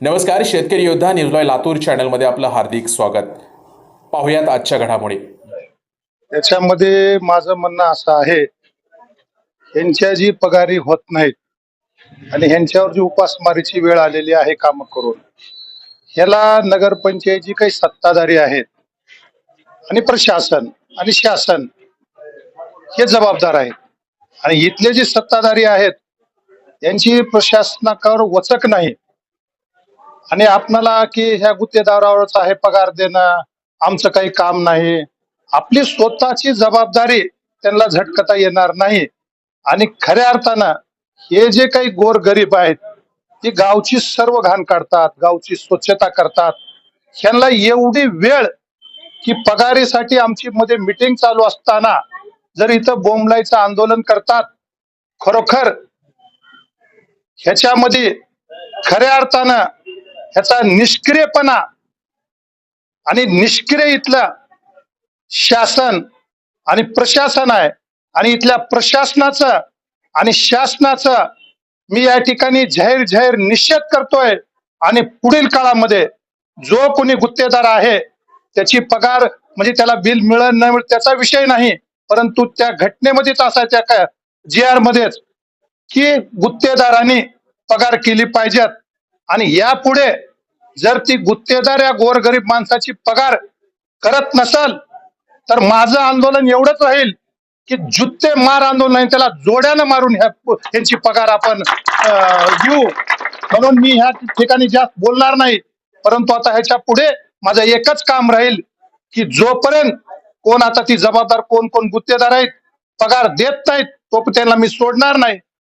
नमस्कार शेतकरी योद्धा न्यूजलॉय लातूर चॅनलमध्ये आपलं हार्दिक स्वागत. पाहुयात आजच्या घडामोडी. त्याच्यामध्ये माझं म्हणणं असं आहे यांच्या जी पगारी होत नाहीत आणि ह्यांच्यावर जी उपासमारीची वेळ आलेली आहे काम करून ह्याला नगरपंचायत जी काही सत्ताधारी आहेत आणि प्रशासन आणि शासन हे जबाबदार आहेत. आणि इथले जे सत्ताधारी आहेत यांची प्रशासनाकावर वचक नाही. आणि आपणाला की ह्या गुत्तेदारावरच आहे पगार देणं आमचं काही काम नाही. आपली स्वतःची जबाबदारी त्यांना झटकता येणार नाही. आणि खऱ्या अर्थानं हे जे काही गोर गरीब आहेत ती गावची सर्व घाण काढतात गावची स्वच्छता करतात. ह्यांना एवढी वेळ की पगारीसाठी आमची मध्ये मिटिंग चालू असताना जर इथं बोंबलायचं आंदोलन करतात खरोखर ह्याच्यामध्ये खऱ्या अर्थानं ह्याचा निष्क्रियपणा आणि निष्क्रिय इथलं शासन आणि प्रशासन आहे. आणि इथल्या प्रशासनाचं आणि शासनाचं मी या ठिकाणी जाहीर जाहीर निषेध करतोय. आणि पुढील काळामध्ये जो कोणी गुत्तेदार आहे त्याची पगार म्हणजे त्याला बिल मिळत नाही मिळत त्याचा विषय नाही. परंतु त्या घटनेमध्येच असायच्या का जी आर मध्येच की गुत्तेदारांनी पगार केली पाहिजेत. आणि यापुढे जर ती गुत्तेदार या गोरगरीब माणसाची पगार करत नसल तर माझं आंदोलन एवढंच राहील की जुत्ते मार आंदोलन आहे, त्याला जोड्यानं मारून ह्या यांची पगार आपण घेऊ. म्हणून मी ह्या ठिकाणी जास्त बोलणार नाही परंतु आता ह्याच्या पुढे माझं एकच काम राहील की जोपर्यंत कोण आता ती जबाबदार कोण कोण गुत्तेदार आहेत पगार देत नाहीत तो त्यांना मी सोडणार नाही.